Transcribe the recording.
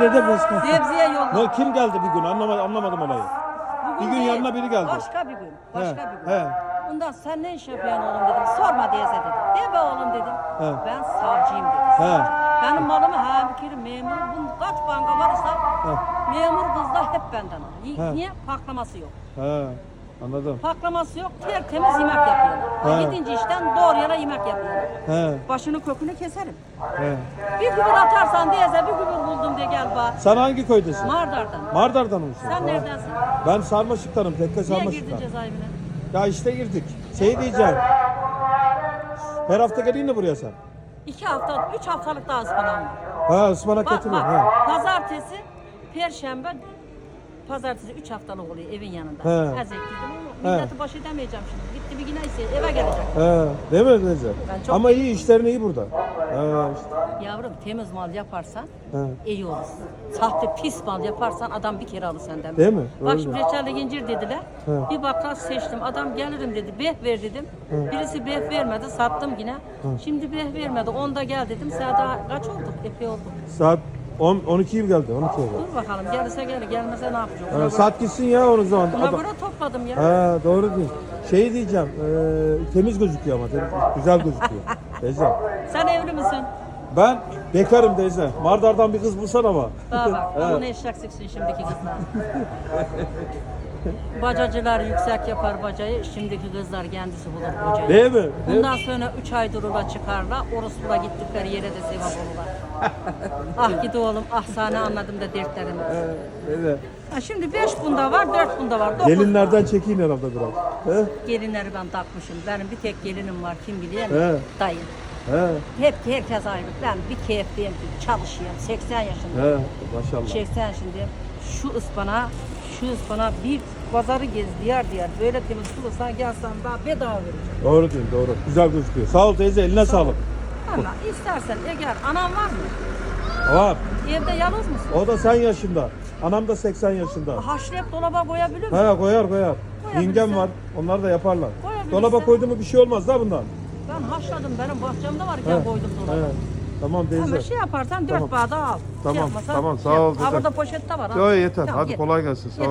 ne demek? Gebze'ye yolladım. Ne, kim geldi bir gün? Anlamadım, anlamadım olayı. Bugün Bir gün değil, yanına biri geldi. Başka bir gün. Başka He, bir gün. he. Ondan sen ne iş yapıyorsun oğlum dedim. Sorma diyeze dedim. De be oğlum dedim. He. Ben savcıyım dedim. He. Benim malımı hemkiri memur bunun kaç banka varsa He. memur kızlar hep benden alır. Niye? Paklaması yok. He. Anladım. Paklaması yok. Tertemiz yemek yapıyorlar. He. Gidince işten doğru yere yemek yapıyorlar. He. Başını kökünü keserim. He. Bir gübür atarsan diyeze bir gübür buldum de gel bak. Sen hangi köydesin? Mardar'dan. Mardar'dan mısın? Sen Ha. neredensin? Ben Sarmaşık'tanım. Tekke Niye girdin cezaevine? Ya işte girdik. Şey diyeceğim. Her hafta geleyim mi buraya sen? İki hafta, üç haftalık daha ıspanağım var. Ha ıspanak Bak getiriyorum. bak, Ha. pazartesi, perşembe, pazartesi üç haftalık oluyor evin yanında. He. Ezek dedim ama He. milleti baş edemeyeceğim şimdi. Gitti bir yine ise eve gelecek. He. Değil mi Neyse? Ben çok- Ama iyi işlerin iyi burada. Yavrum temiz mal yaparsan He. iyi olur. Sahte pis mal yaparsan adam bir kere alır senden. Değil mi? Bak Öyle. şimdi reçelli incir dediler. He. Bir bakkal seçtim. Adam gelirim dedi. Beh ver dedim. Birisi beh vermedi. Sattım yine. Şimdi beh vermedi. Onda gel dedim. Sen daha kaç olduk? Epey olduk. Saat 10 12 gibi geldi. 12 geldi. Dur bakalım. Gelirse gelir. Gelmese ne yapacağız? Buna, saat gitsin ya onu zaman. buna Adam- topladım ya. Ha doğru değil. Şey diyeceğim. E, temiz gözüküyor ama. Temiz, güzel gözüküyor. teyze. Sen evli misin? Ben bekarım teyze. Mardar'dan bir kız bulsan ama. Bak bak. Bunu eşek sıksın şimdiki kızlar. Bacacılar yüksek yapar bacayı. Şimdiki kızlar kendisi bulur bacayı. Değil mi? Değil mi? Bundan sonra üç ay durula çıkarlar. Orospu'la gittikleri yere de sevap olurlar. ah gidi oğlum, ah sana anladım da dertlerimi. Evet. Ha, şimdi beş bunda var, dört bunda var. Dokuz. Gelinlerden çekin herhalde biraz. He? Gelinleri ben takmışım. Benim bir tek gelinim var. Kim biliyor? He. Dayım. He. Hep herkes ayrı. Ben bir keyifliyim. Çalışıyorum. 80 yaşındayım. He. Maşallah. 80 yaşındayım. Şu ıspana, şu ıspana bir pazarı gez diğer diğer. Böyle temiz bulursan gelsen daha bedava vereceğim. Doğru diyorsun doğru. Güzel gözüküyor. Sağ ol teyze eline sağlık. Ama istersen eğer anan var mı? Var. Evde yalnız mısın? O da sen yaşında. Anam da 80 yaşında. Haşlayıp dolaba koyabilir misin? He koyar koyar. Koyabilirsin. Yengem var. Onlar da yaparlar. Koyabilirsin. Dolaba koydu mu bir şey olmaz da bundan. Ben haşladım. Benim bahçemde varken He. koydum dolaba. He. Tamam teyze. Ama şey yaparsan dört Tamam. bardağı al. Tamam, Şey yapmasan tamam, sağ şey ol yap. Ha, dedem. burada poşette var. al. Yo yeter. Hadi kolay gelsin. Sağ ol.